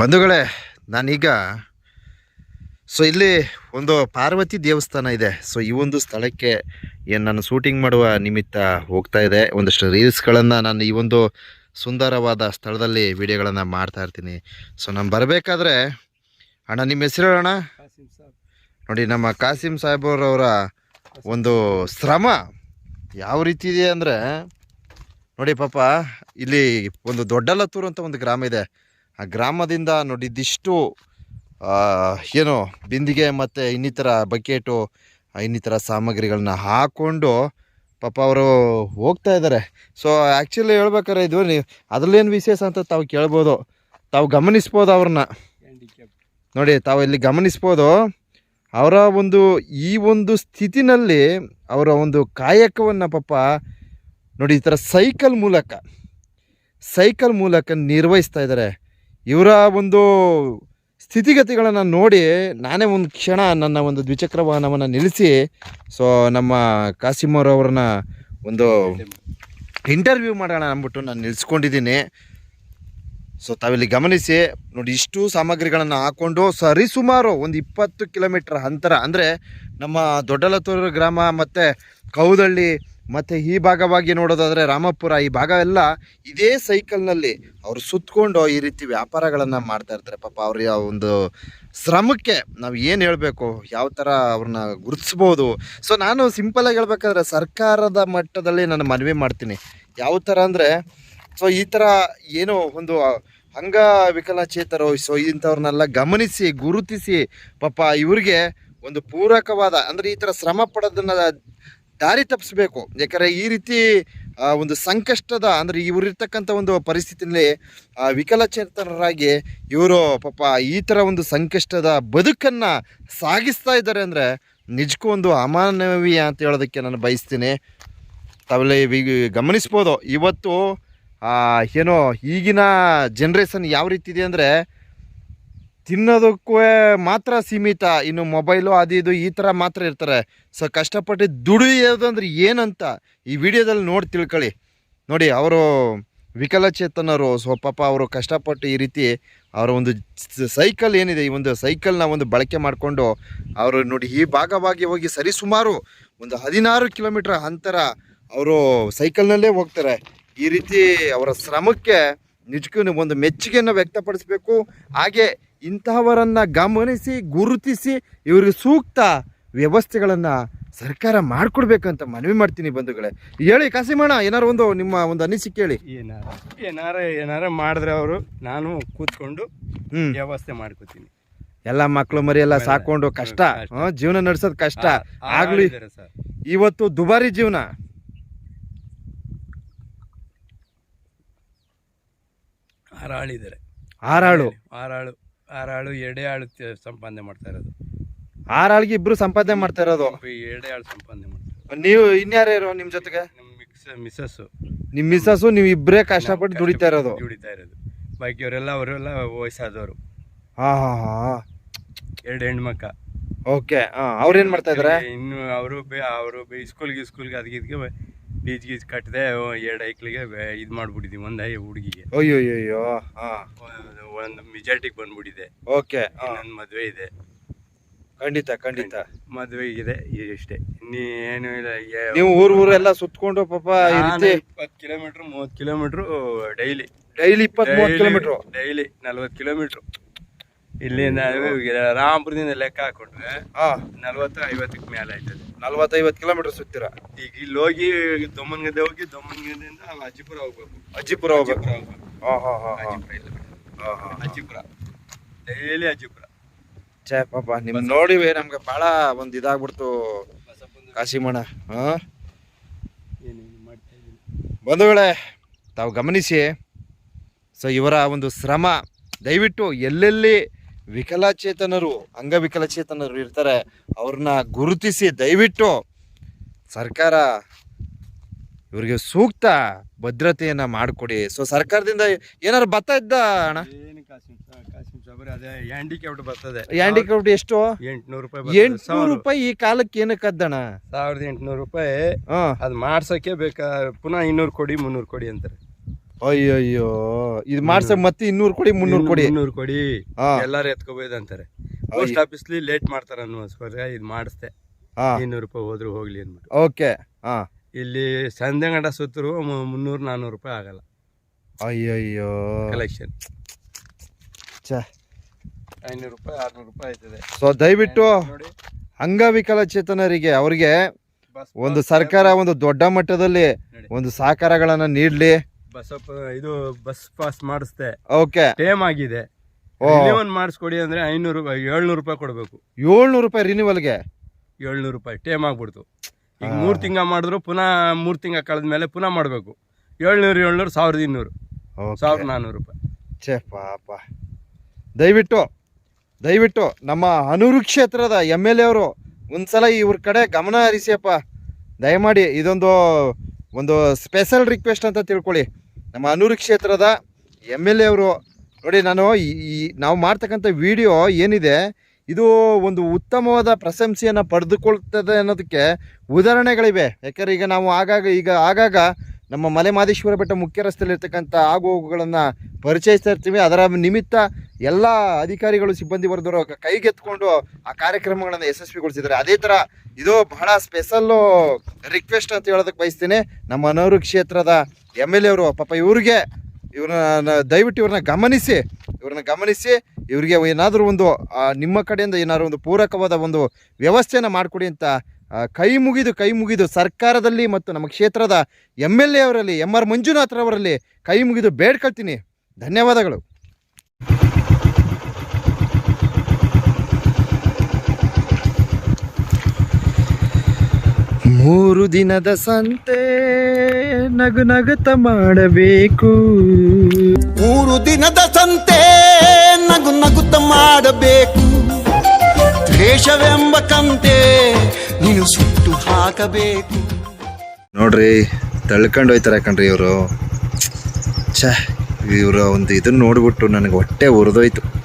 ಬಂಧುಗಳೇ ನಾನೀಗ ಸೊ ಇಲ್ಲಿ ಒಂದು ಪಾರ್ವತಿ ದೇವಸ್ಥಾನ ಇದೆ. ಸೊ ಈ ಒಂದು ಸ್ಥಳಕ್ಕೆ ಏನು ನಾನು ಶೂಟಿಂಗ್ ಮಾಡುವ ನಿಮಿತ್ತ ಹೋಗ್ತಾ ಇದೆ. ಒಂದಷ್ಟು ರೀಲ್ಸ್ಗಳನ್ನು ನಾನು ಈ ಒಂದು ಸುಂದರವಾದ ಸ್ಥಳದಲ್ಲಿ ವಿಡಿಯೋಗಳನ್ನು ಮಾಡ್ತಾ ಇರ್ತೀನಿ. ಸೊ ನಾನು ಬರಬೇಕಾದ್ರೆ ಅಣ್ಣ ನಿಮ್ಮ ಹೆಸರು ಅಣ್ಣ ನೋಡಿ ನಮ್ಮ ಕಾಸಿಂ ಸಾಹೇಬ್ರವರ ಒಂದು ಶ್ರಮ ಯಾವ ರೀತಿ ಇದೆ ಅಂದರೆ ನೋಡಿ ಪಾಪ ಇಲ್ಲಿ ಒಂದು ದೊಡ್ಡಲತ್ತೂರು ಅಂತ ಒಂದು ಗ್ರಾಮ ಇದೆ. ಆ ಗ್ರಾಮದಿಂದ ನೋಡಿದ್ದಿಷ್ಟು ಏನು ಬಿಂದಿಗೆ ಮತ್ತು ಇನ್ನಿತರ ಬಕೆಟು ಇನ್ನಿತರ ಸಾಮಗ್ರಿಗಳನ್ನ ಹಾಕ್ಕೊಂಡು ಪಾಪ ಅವರು ಹೋಗ್ತಾ ಇದ್ದಾರೆ ಸೊ ಆ್ಯಕ್ಚುಲಿ ಹೇಳ್ಬೇಕಾರೆ ಇದು ನೀವು ಅದರಲ್ಲೇನು ವಿಶೇಷ ಅಂತ ತಾವು ಕೇಳ್ಬೋದು. ತಾವು ಗಮನಿಸ್ಬೋದು ಅವ್ರನ್ನ. ನೋಡಿ, ತಾವು ಇಲ್ಲಿ ಗಮನಿಸ್ಬೋದು, ಅವರ ಒಂದು, ಈ ಒಂದು ಸ್ಥಿತಿನಲ್ಲಿ ಅವರ ಒಂದು ಕಾಯಕವನ್ನು ಪಾಪ ನೋಡಿ, ಈ ಥರ ಸೈಕಲ್ ಮೂಲಕ ಸೈಕಲ್ ಮೂಲಕ ನಿರ್ವಹಿಸ್ತಾ ಇದ್ದಾರೆ ಇವರ ಒಂದು ಸ್ಥಿತಿಗತಿಗಳನ್ನು ನೋಡಿ ನಾನೇ ಒಂದು ಕ್ಷಣ ನನ್ನ ಒಂದು ದ್ವಿಚಕ್ರ ವಾಹನವನ್ನು ನಿಲ್ಲಿಸಿ ಸೊ ನಮ್ಮ ಕಾಸಿಮರವ್ರನ್ನ ಒಂದು ಇಂಟರ್ವ್ಯೂ ಮಾಡೋಣ ಅಂದ್ಬಿಟ್ಟು ನಾನು ನಿಲ್ಲಿಸ್ಕೊಂಡಿದ್ದೀನಿ ಸೊ ತಾವಿಲ್ಲಿ ಗಮನಿಸಿ, ನೋಡಿ ಇಷ್ಟು ಸಾಮಗ್ರಿಗಳನ್ನು ಹಾಕ್ಕೊಂಡು ಸರಿಸುಮಾರು ಒಂದು ಇಪ್ಪತ್ತು ಕಿಲೋಮೀಟ್ರ್ ಅಂತರ, ಅಂದರೆ ನಮ್ಮ ದೊಡ್ಡಲತೂರು ಗ್ರಾಮ ಮತ್ತು ಕೌದಳ್ಳಿ ಮತ್ತು ಈ ಭಾಗವಾಗಿ ನೋಡೋದಾದರೆ ರಾಮಪುರ, ಈ ಭಾಗ ಎಲ್ಲ ಇದೇ ಸೈಕಲ್ನಲ್ಲಿ ಅವರು ಸುತ್ತಕೊಂಡು ಈ ರೀತಿ ವ್ಯಾಪಾರಗಳನ್ನು ಮಾಡ್ತಾ ಇರ್ತಾರೆ. ಪಾಪ ಅವ್ರ ಒಂದು ಶ್ರಮಕ್ಕೆ ನಾವು ಏನು ಹೇಳಬೇಕು, ಯಾವ ಥರ ಅವ್ರನ್ನ ಗುರುತಿಸ್ಬೋದು. ಸೊ ನಾನು ಸಿಂಪಲಾಗಿ ಹೇಳ್ಬೇಕಾದ್ರೆ ಸರ್ಕಾರದ ಮಟ್ಟದಲ್ಲಿ ನಾನು ಮನವಿ ಮಾಡ್ತೀನಿ. ಯಾವ ಥರ ಅಂದರೆ ಸೊ ಈ ಥರ ಏನೋ ಒಂದು ಅಂಗವಿಕಲಚೇತರು ಸೊ ಇಂಥವ್ರನ್ನೆಲ್ಲ ಗಮನಿಸಿ, ಗುರುತಿಸಿ ಪಾಪ ಇವ್ರಿಗೆ ಒಂದು ಪೂರಕವಾದ, ಅಂದರೆ ಈ ಥರ ಶ್ರಮ ಪಡೋದನ್ನ ದಾರಿ ತಪ್ಪಿಸ್ಬೇಕು. ಯಾಕಂದರೆ ಈ ರೀತಿ ಒಂದು ಸಂಕಷ್ಟದ, ಅಂದರೆ ಇವರಿರ್ತಕ್ಕಂಥ ಒಂದು ಪರಿಸ್ಥಿತಿಯಲ್ಲಿ ವಿಕಲಚೇತನರಾಗಿ ಇವರು ಪಾಪ ಈ ಥರ ಒಂದು ಸಂಕಷ್ಟದ ಬದುಕನ್ನು ಸಾಗಿಸ್ತಾ ಇದ್ದಾರೆ ಅಂದರೆ ನಿಜಕ್ಕೂ ಒಂದು ಅಮಾನವೀಯ ಅಂತ ಹೇಳೋದಕ್ಕೆ ನಾನು ಬಯಸ್ತೀನಿ. ತಾವೆಲ್ಲ ಗಮನಿಸ್ಬೋದು. ಇವತ್ತು ಏನೋ ಈಗಿನ ಜನ್ರೇಷನ್ ಯಾವ ರೀತಿ ಇದೆ ಅಂದರೆ ತಿನ್ನೋದಕ್ಕೂ ಮಾತ್ರ ಸೀಮಿತ. ಇನ್ನು ಮೊಬೈಲು ಅದು ಇದು ಈ ಥರ ಮಾತ್ರ ಇರ್ತಾರೆ. ಸೊ, ಕಷ್ಟಪಟ್ಟು ದುಡಿಯೋದು ಅಂದರೆ ಏನಂತ ಈ ವಿಡಿಯೋದಲ್ಲಿ ನೋಡಿ ತಿಳ್ಕೊಳ್ಳಿ. ನೋಡಿ, ಅವರು ವಿಕಲಚೇತನರು. ಸೊ, ಪಾಪ ಅವರು ಕಷ್ಟಪಟ್ಟು ಈ ರೀತಿ ಅವರ ಒಂದು ಸೈಕಲ್ ಏನಿದೆ, ಈ ಒಂದು ಸೈಕಲ್ನ ಒಂದು ಬಳಕೆ ಮಾಡಿಕೊಂಡು ಅವರು ನೋಡಿ ಈ ಭಾಗವಾಗಿ ಹೋಗಿ ಸರಿಸುಮಾರು ಒಂದು ಹದಿನಾರು ಕಿಲೋಮೀಟ್ರ್ ಅಂತರ ಅವರು ಸೈಕಲ್ನಲ್ಲೇ ಹೋಗ್ತಾರೆ. ಈ ರೀತಿ ಅವರ ಶ್ರಮಕ್ಕೆ ನಿಜಕ್ಕೂ ಒಂದು ಮೆಚ್ಚುಗೆಯನ್ನು ವ್ಯಕ್ತಪಡಿಸಬೇಕು. ಹಾಗೆ ಇಂತಹವರನ್ನು ಗಮನಿಸಿ ಗುರುತಿಸಿ ಇವರಿಗೆ ಸೂಕ್ತ ವ್ಯವಸ್ಥೆಗಳನ್ನು ಸರ್ಕಾರ ಮಾಡಿಕೊಡ್ಬೇಕಂತ ಮನವಿ ಮಾಡ್ತೀನಿ ಬಂಧುಗಳೇ. ಹೇಳಿ ಕಾಸಿಮಣ್ಣ ಏನಾರು ಒಂದು ನಿಮ್ಮ ಒಂದು ಅನಿಸಿಕೆ ಹೇಳಿ ಏನಾರ ಏನಾರ ಏನಾರ ಮಾಡಿದ್ರೆ ಅವರು ನಾನು ಕೂತ್ಕೊಂಡು ವ್ಯವಸ್ಥೆ ಮಾಡ್ಕೋತೀನಿ. ಎಲ್ಲ ಮಕ್ಕಳು ಮರಿ ಎಲ್ಲ ಸಾಕೊಂಡು ಕಷ್ಟ. ಹ್ಮ್, ಜೀವನ ನಡೆಸೋದು ಕಷ್ಟ. ಆಗ್ಲಿ ಸರ್. ಇವತ್ತು ದುಬಾರಿ ಜೀವನ. ಆರಾಳಿದ್ದಾರೆ ಆರಾಳು. ಆರಾಳು ಆರಾಳು ಎಡೆ ಆಳು ತ- ಸಂಪಾದನೆ ಮಾಡ್ತಾ ಇರೋದು. ಆರಾಳಿಗೆ ಇಬ್ರು ಸಂಪಾದನೆ ಮಾಡ್ತಾ ಇರೋದು? ಎಡೆ ಆಳು ಸಂಪಾದನೆ ಮಾಡ್ತಾರೆ ನೀವು ಇನ್ಯಾರು ನಿಮ್ ಜೊತೆಗೆ? ನಮ್ಮ ಮಿಕ್ಸ್ ಮಿಸ್ಸಸ್ಸು. ನಿಮ್ಮ ಮಿಸ್ಸಸ್ಸು ನೀವು ಇಬ್ರೇ ಕಷ್ಟಪಟ್ಟು ದುಡಿತಾ ಇರೋದು? ದುಡಿತಾ ಇರೋದು. ಬಾಕಿಯವರೆಲ್ಲ ಅವರೆಲ್ಲ ವಯಸ್ಸಾದವರು. ಹಾ ಹಾ ಹಾ. ಎರಡು ಹೆಣ್ಮಕ್ಕ. ಓಕೆ ಅವ್ರೇನ್ ಮಾಡ್ತಾ ಇದಾರೆ? ಇನ್ನು ಅವರು ಅವರು ಸ್ಕೂಲ್ಗೆ ಸ್ಕೂಲ್ಗೆ ಅದಕ್ಕೆ ಇದಕ್ಕೆ ಬೀಚ್ ಗೀಚ್ ಕಟ್ಟದೆ ಎರಡು ಐಕ್ಲಿಗೆ ಇದು ಮಾಡ್ಬಿಟ್ಟಿದ್ವಿ ಒಂದು ಐ ಹುಡುಗಿಗೆ. ಅಯ್ಯೋ ಒಂದು ಮೆಜಾರಿಟಿಗೆ ಬಂದ್ಬಿಟ್ಟಿದೆ. ಓಕೆ ನನ್ನ ಮದುವೆ ಇದೆ. ಖಂಡಿತ ಖಂಡಿತ. ಮದುವೆ ಇದೆ ಇಷ್ಟೇ ಇನ್ನೇನು ಇಲ್ಲ ನೀವು ಊರ್ ಊರೆಲ್ಲ ಸುತ್ಕೊಂಡು ಪಾಪ ಇಪ್ಪತ್ತು ಕಿಲೋಮೀಟ್ರ್ ಮೂವತ್ತು ಕಿಲೋಮೀಟರ್ ಡೈಲಿ. ಡೈಲಿ ಇಪ್ಪತ್ತ್ ಮೂವತ್ತು ಕಿಲೋಮೀಟ್ರು? ಡೈಲಿ ನಲ್ವತ್ತು ಕಿಲೋಮೀಟ್ರ್. ಇಲ್ಲಿಂದ ರಾಮಪುರದಿಂದ ಲೆಕ್ಕ ಹಾಕೊಂಡ್ರೆ ನಲ್ವತ್ತು ಐವತ್ತಕ್ಕೆ ಮೇಲೆ ಆಯ್ತದೆ. ನಲ್ವತ್ತೈವತ್ತು ಕಿಲೋಮೀಟರ್ ಸುತ್ತಿರ. ಈಗ ಇಲ್ಲಿ ಹೋಗಿ ದೊಮ್ಮನ್ಗದ್ದೆ ಹೋಗಿ ದೊಮ್ಮನ್ಗದ್ದೆಯಿಂದ ಅಜ್ಜಿಪುರ ಹೋಗ್ಬೇಕು. ಅಜ್ಜಿಪುರ ಹೋಗ್ಬೇಕು. ಅಜ್ಜಿಪುರ ಇಲ್ಲ ಡೈಲಿ ಅಜ್ಜಿಪುರ. ಛೇ ಪಾಪ ನಿಮ್ ನೋಡಿವೆ ನಮ್ಗೆ ಬಹಳ ಒಂದು ಇದಾಗ್ಬಿಡ್ತು ಕಾಶಿಮಣ ಹಾಂ? ಬಂಧುಗಳೇ ತಾವು ಗಮನಿಸಿ. ಸೊ ಇವರ ಒಂದು ಶ್ರಮ ದಯವಿಟ್ಟು ಎಲ್ಲೆಲ್ಲಿ ವಿಕಲಚೇತನರು ಅಂಗವಿಕಲಚೇತನರು ಇರ್ತಾರೆ. ಅವ್ರನ್ನ ಗುರುತಿಸಿ ದಯವಿಟ್ಟು ಸರ್ಕಾರ ಇವರಿಗೆ ಸೂಕ್ತ ಭದ್ರತೆಯನ್ನು ಮಾಡಿಕೊಡಿ. ಸೊ ಸರ್ಕಾರದಿಂದ ಏನಾರು ಬರ್ತಾ ಇದ್ದ ಅಣ್ಣ? ಅದೇ ಹ್ಯಾಂಡಿಕ್ಯಾಪ್ಟ್ ಬರ್ತದೆ. ಹ್ಯಾಂಡಿಕ್ರಾಫ್ಟ್ ಎಷ್ಟು? ಎಂಟ್ನೂರು ರೂಪಾಯಿ. ಎಂಟ್ನೂರು ಸಾವಿರ- ರೂಪಾಯಿ ಈ ಕಾಲಕ್ಕೆ ಏನಕ್ಕದ್ದಣ ಸಾವಿರದ ಎಂಟುನೂರು ರೂಪಾಯಿ. ಅದು ಮಾಡ್ಸೋಕ್ಕೆ ಬೇಕಾ ಪುನಃ ಇನ್ನೂರು ಕೊಡಿ ಮುನ್ನೂರು ಕೊಡಿ ಅಂತಾರೆ. ಅಯ್ಯಯ್ಯೋ ಇದು ಮಾಡ್ಸಕ್ ಮತ್ತೆ ಇನ್ನೂರು ಕೊಡಿ ಮುನ್ನೂರು ಕೊಡಿ. ಮುನ್ನೂರು ಕೊಡಿ. ಹಾ. ಎಲ್ಲಾರು ಎತ್ಕೋಬೋದು ಅಂತಾರೆ. ಪೋಸ್ಟ್ ಆಫೀಸ್ಲಿ ಲೇಟ್ ಮಾಡ್ತಾರ ಅನ್ನೋಸ್ಕರ ಇದು ಮಾಡಿಸ್ದೆ. ಹಾ. ಇನ್ನೂರು ರೂಪಾಯಿ ಹೋದ್ರು ಹೋಗ್ಲಿ ಅನ್ಬಿಟ್ಟು ಓಕೆ ಹಾ. ಇಲ್ಲಿ ಗಂಟ ಸುತ್ತರು ಮುನ್ನೂರು ನಾನ್ನೂರು ರೂಪಾಯಿ ಆಗಲ್ಲ. ಅಯ್ಯಯ್ಯೋ. ಕಲೆಕ್ಷನ್ ಛೆ. ಐನೂರು ರೂಪಾಯಿ ಆರ್ನೂರು ರೂಪಾಯಿ ಆಯ್ತದೆ. ಸೊ ದಯವಿಟ್ಟು ನೋಡಿ ಅಂಗವಿಕಲಚೇತನರಿಗೆ ಅವರಿಗೆ ಬಸ್ ಒಂದು ಸರ್ಕಾರ ಒಂದು ದೊಡ್ಡ ಮಟ್ಟದಲ್ಲಿ ಒಂದು ಸಹಕಾರಗಳನ್ನ ನೀಡ್ಲಿ. ಬಸ್ಸಪ್ಪ ಇದು ಬಸ್ ಪಾಸ್ ಮಾಡಿಸ್ದೆ. ಓಕೆ. ಟೇಮ್ ಆಗಿದೆ. ರಿನಿವಲ್ ಮಾಡಿಸ್ಕೊಡಿ ಅಂದ್ರೆ ಐನೂರು ಏಳ್ನೂರು ರೂಪಾಯಿ ಕೊಡಬೇಕು. ಏಳ್ನೂರು ರೂಪಾಯಿ ರಿನಿವಲ್ಗೆ ಏಳ್ನೂರು ರೂಪಾಯಿ ಟೇಮ್ ಆಗ್ಬಿಡ್ತು. ಈಗ. ಮೂರು ತಿಂಗ ಮಾಡಿದ್ರು ಪುನಃ ಮೂರು ತಿಂಗ ಕಳೆದ ಮೇಲೆ ಪುನಃ ಮಾಡಬೇಕು. ಏಳ್ನೂರು ಏಳ್ನೂರು ಸಾವಿರದ ಇನ್ನೂರು. ಸಾವಿರದ ನಾನ್ನೂರು ರೂಪಾಯಿ. ಛೇ ಪಾಪ. ದಯವಿಟ್ಟು ದಯವಿಟ್ಟು ನಮ್ಮ ಅನೂರು ಕ್ಷೇತ್ರದ ಎಂ ಎಲ್ ಎ ಅವರು ಒಂದ್ಸಲ ಇವ್ರ ಕಡೆ ಗಮನ ಹರಿಸಿಯಪ್ಪ ದಯಮಾಡಿ ಇದೊಂದು ಒಂದು ಸ್ಪೆಷಲ್ ರಿಕ್ವೆಸ್ಟ್ ಅಂತ ತಿಳ್ಕೊಳ್ಳಿ. ನಮ್ಮ ಅನೂರು ಕ್ಷೇತ್ರದ ಎಂ ಎಲ್ ಎ ಅವರು, ನೋಡಿ ನಾನು ಈ ನಾವು ಮಾಡ್ತಕ್ಕಂಥ ವಿಡಿಯೋ ಏನಿದೆ, ಇದು ಒಂದು ಉತ್ತಮವಾದ ಪ್ರಶಂಸೆಯನ್ನು ಪಡೆದುಕೊಳ್ತದೆ ಅನ್ನೋದಕ್ಕೆ ಉದಾಹರಣೆಗಳಿವೆ. ಯಾಕಂದರೆ ಈಗ ನಾವು ಆಗಾಗ, ಈಗ ಆಗಾಗ ನಮ್ಮ ಮಲೆ ಮಾದೇಶ್ವರ ಬೆಟ್ಟ ಮುಖ್ಯ ರಸ್ತೆಯಲ್ಲಿರ್ತಕ್ಕಂಥ ಆಗು ಹೋಗುಗಳನ್ನು ಪರಿಚಯಿಸ್ತಾ ಇರ್ತೀವಿ ಅದರ ನಿಮಿತ್ತ ಎಲ್ಲ ಅಧಿಕಾರಿಗಳು, ಸಿಬ್ಬಂದಿ ವರ್ಗದವರು ಕೈಗೆತ್ಕೊಂಡು ಆ ಕಾರ್ಯಕ್ರಮಗಳನ್ನು ಯಶಸ್ವಿಗೊಳಿಸಿದ್ದಾರೆ. ಅದೇ ಥರ ಇದು ಬಹಳ ಸ್ಪೆಷಲ್ಲು ರಿಕ್ವೆಸ್ಟ್ ಅಂತ ಹೇಳೋದಕ್ಕೆ ಬಯಸ್ತೀನಿ. ನಮ್ಮ ಅನೂರು ಕ್ಷೇತ್ರದ ಎಂ ಎಲ್ ಎ ಅವರು, ಪಾಪ ಇವ್ರಿಗೆ ಇವ್ರನ್ನ ದಯವಿಟ್ಟು ಇವ್ರನ್ನ ಗಮನಿಸಿ ಇವ್ರನ್ನ ಗಮನಿಸಿ, ಇವರಿಗೆ ಏನಾದರೂ ಒಂದು ನಿಮ್ಮ ಕಡೆಯಿಂದ ಏನಾದರೂ ಒಂದು ಪೂರಕವಾದ ಒಂದು ವ್ಯವಸ್ಥೆಯನ್ನು ಮಾಡಿಕೊಡಿ ಅಂತ ಕೈ ಮುಗಿದು ಕೈ ಮುಗಿದು ಸರ್ಕಾರದಲ್ಲಿ ಮತ್ತು ನಮ್ಮ ಕ್ಷೇತ್ರದ ಎಂ ಎಲ್ ಎ ಅವರಲ್ಲಿ ಎಂ ಆರ್ ಮಂಜುನಾಥ್ರವರಲ್ಲಿ ಕೈ ಮುಗಿದು ಬೇಡ್ಕೊಳ್ತೀನಿ ಧನ್ಯವಾದಗಳು. ಮೂರು ದಿನದ ಸಂತೆ ನಗು ನಗುತ ಮಾಡಬೇಕು. ಮೂರು ದಿನದ ಸಂತೆ ನಗು ನಗುತ ಮಾಡಬೇಕು. ದ್ವೇಷವೆಂಬ ಕಂತೆ ನೀನು ಸುಟ್ಟು ಹಾಕಬೇಕು. ನೋಡ್ರಿ, ತಳ್ಕೊಂಡು ಹೋಯ್ತಾರೆ ಕಣ್ರಿ ಇವರು. ಛ, ಇವರ ಒಂದು ಇದನ್ನ ನೋಡ್ಬಿಟ್ಟು ನನಗೆ ಹೊಟ್ಟೆ ಉರಿದೋಯ್ತು.